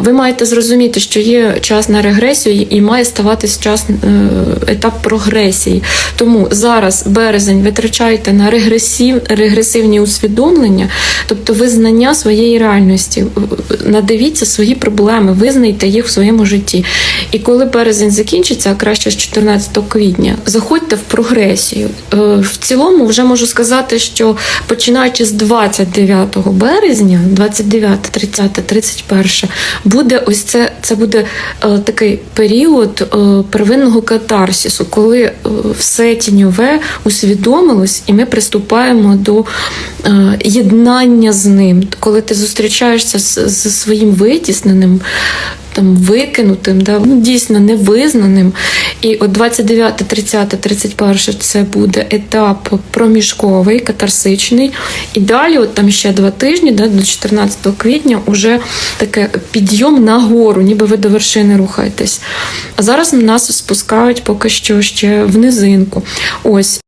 ви маєте зрозуміти, що є час на регресію і має ставатись час е, етап прогресії. Тому зараз березень витрачайте на регресів, регресивні усвідомлення, тобто визнання своєї реальності. Надивіться свої проблеми, визнайте їх в своєму житті. І коли березень закінчиться, а краще з 14 квітня, заходьте в прогресію. Е, В цілому вже можу сказати, що починаючи з 29 березня, 29, 30, 31, буде ось це, це буде е, такий період е, первинного катарсісу, коли е, все тіньове усвідомилось, і ми приступаємо до е, єднання з ним. Коли ти зустрічаєшся з, своїм витісненим, там викинутим, да, ну, дійсно невизнаним. І от 29, 30, 31 це буде етап проміжковий, катарсичний. І далі, от там ще два тижні, да, до 14 квітня, уже таке підйом на гору, ніби ви до вершини рухаєтесь. А зараз нас спускають поки що ще в низинку. Ось.